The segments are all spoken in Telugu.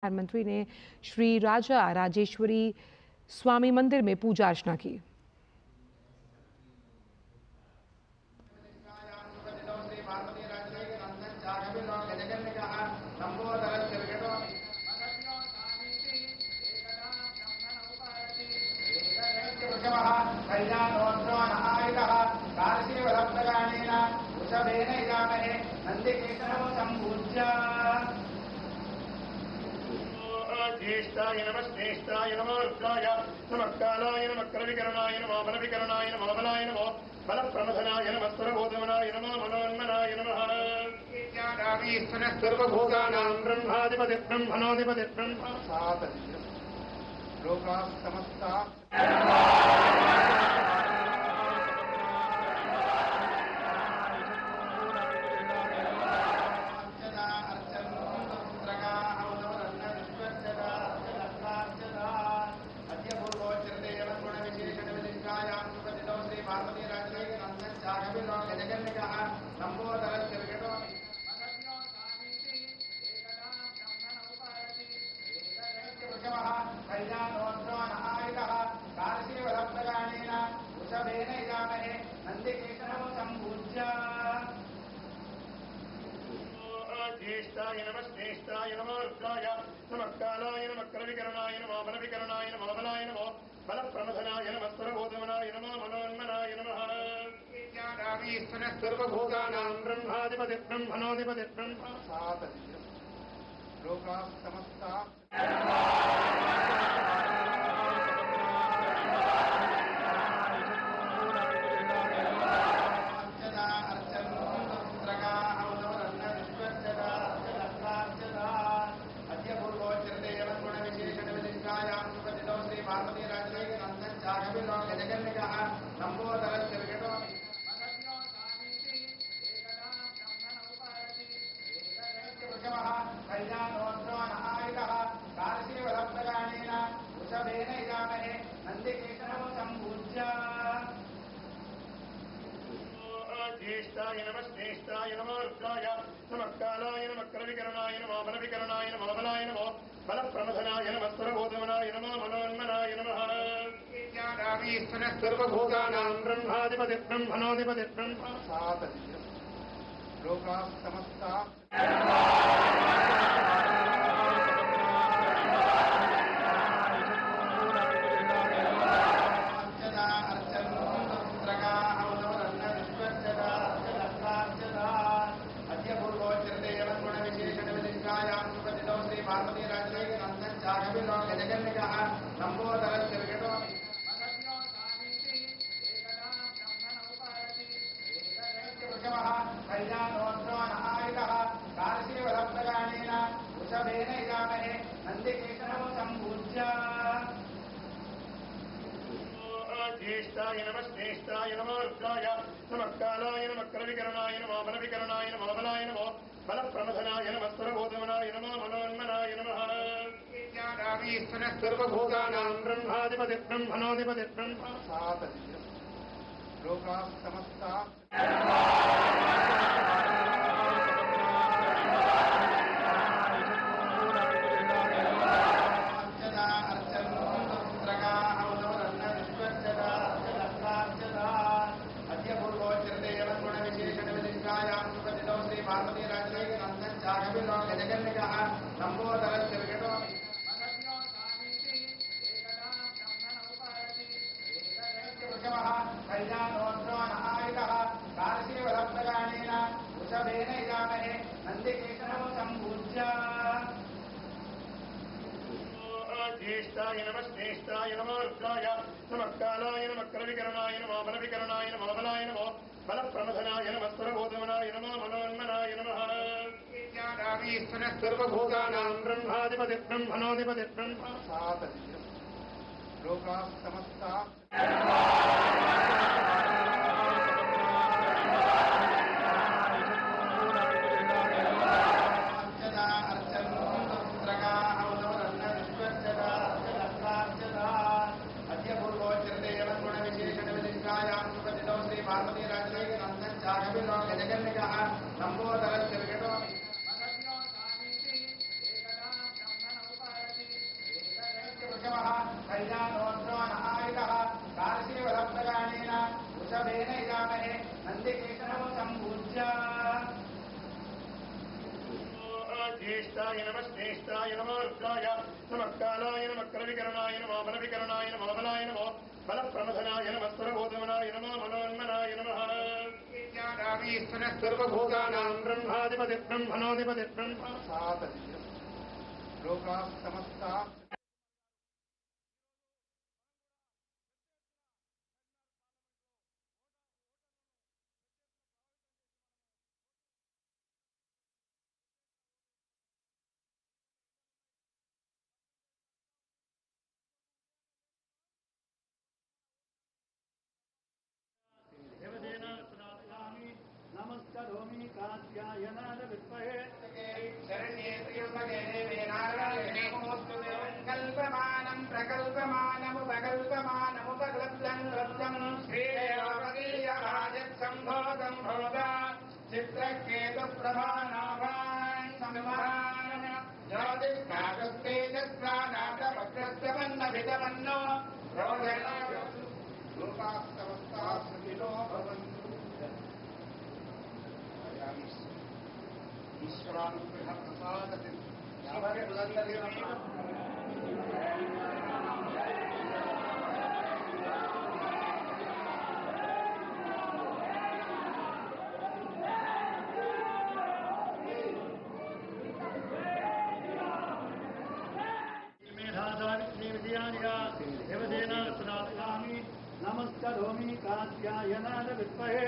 प्रधानमंत्री ने श्री राजा राजेश्वरी स्वामी मंदिर में पूजा अर्चना की। कार्शिवरत्नगानेन జ్యేష్ఠాయ నమ శ్రేష్టాయ నమార్గాయ నమకాలాయ నమ కలవికరణాయ నమ బలవికరణాయ నమ బలాయ నమ బలప్రమథనాయ నమ స్వరబోధమనాయ నమ మనోన్మనాయ నమ సర్వభూతానాం బ్రహ్మాధిపతి బ్రహ్మణోధిపతి బ్రహ్మ సాత లోకా సమస్త వృషభేన ఇలామహే నందికేశనం సంపూజ్య జ్యేష్ఠాయ నమ శ్రేష్టాయ నమ రుద్రాయ నమకాలాయ నమకల వికరణాయ నమ బల వికరణాయ ప్రమథనాయ నమ స్వరబోధమనాయ మనోన్మనాయ నమ सर्वभूतानां ब्रह्माधिपतिर्ब्रह्मणोऽधिपतिर्ब्रह्म सा तस्य लोकाः समस्ताः वृषभेन इदामहे नन्दिकेशरं सम्पूज्य ज्येष्ठाय नमः श्रेष्ठाय नमो रुद्राय नमक्कालाय नमक्रविकरणाय नमाफलविकरणाय नमाबलाय नमो फलप्रमथनाय नमस्तरबोधमनाय नमो मनोन्मनाय नमः। ब्रह्माधिपतिर्ब्रह्मणोऽधिपतिर्ब्रह्म लोकाः समस्ताः श्रेष्ठाय नम श्रेष्ठाय नम रुद्राय नमक्कालाय नमक्रविकरणाय नमाफलविकरणाय नमाफलाय नमो फलप्रमथनाय नमस्वरबोधमनाय नमो मनोन्मनाय नमः। सर्वभूतानां ब्रह्माधिपति ब्रह्मणोधिपति ब्रह्म सहस्राय नमार्षाय नमक्कालाय नमक्रविकरणाय नमाफलविकरणाय नमाफलाय नमो फलप्रमथनाय नमस्वरबोधमनाय नमाफलवन्मनाय नमः सर्वभूतानां ब्रह्माधिपति ब्रह्मणोधिपति ब्रह्मा लोका శ్రేష్టాయ నమ శ్రేష్టాయ నమో. రుద్రాయ నమ కలవికరణాయ నమో బలవికరణాయ నమో బలాయ నమో బలప్రమథనాయ నమ స్వరబోధమనాయ నమో మనోన్మనాయ నమ. సర్వభూతానాం బ్రహ్మాధిపతి బ్రహ్మణోధిపతి బ్రహ్మ. లోకా సమస్త కల్పమానం ప్రకల్పమానముపకల్పమానముపక్లప్లం క్లప్తం శ్రీదేవీయరాజత్సంభోగం భోగా చిత్రకేతు ప్రభానాభాన్ లోకాస్తవస్తా సుఖినో భవంతు ఈశ్వరానుగ్రహ ప్రసాదతి మేధాదారిత్రి నమస్కరోమి కాత్యాయనాద విద్మహే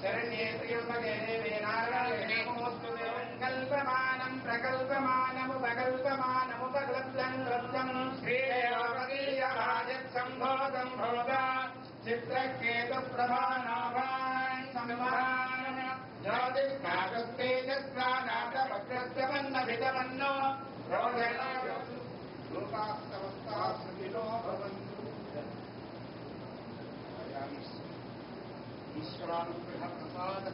శరణ్యే త్రియుగే దేవే నారాయణే నమోస్తుతే కల్పమానం ప్రకల్పమానముపకల్పమానముపక్లప్లం క్లప్తం శ్రీదేవీయరాజత్సంభోగం భోగా చిత్రకేతు ప్రభానాభాన్ సంహాన ईश्वरानुग्रह प्रसाद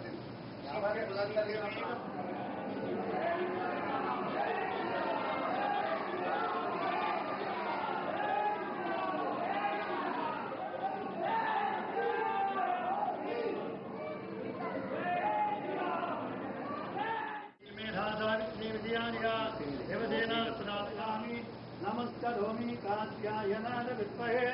నమస్కరోమి కాత్యాయనాద విద్మహే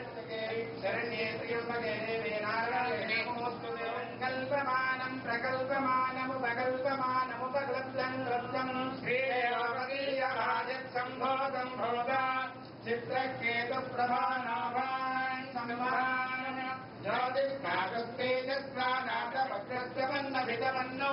శరణ్యే త్రియుగే దేవే నారాయణే నమోస్తుతే కల్పమానం ప్రకల్పమానముపకల్పమానముపక్లప్లం క్లప్తం శ్రీదేవీయరాజత్సంభోగం భోగా చిత్రకేతు ప్రభానాభాన్ సంహాన జ్యోతిష్కాగస్తేజస్వానాథవక్రస్యమన్నభితమన్నో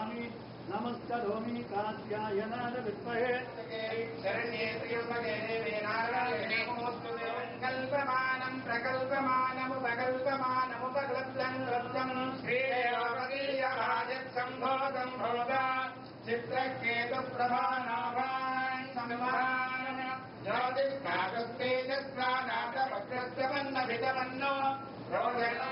భవంతు ఈశ్వరానుగ్రహ ప్రసాదతి విద్మహే శరణ్యే త్రియుగే దేవే నారాయణే నమోస్తుతే కల్పమానం ప్రకల్పమానముపకల్పమానముపక్లప్లం క్లప్తం శ్రీదేవీయరాజత్సంభోగం భోగా చిత్రకేతు ప్రభానాభాన్ సంహాన జ్యోతిష్కాగస్తేజస్వానాథవక్రస్యమన్నభితమన్నో రోదనా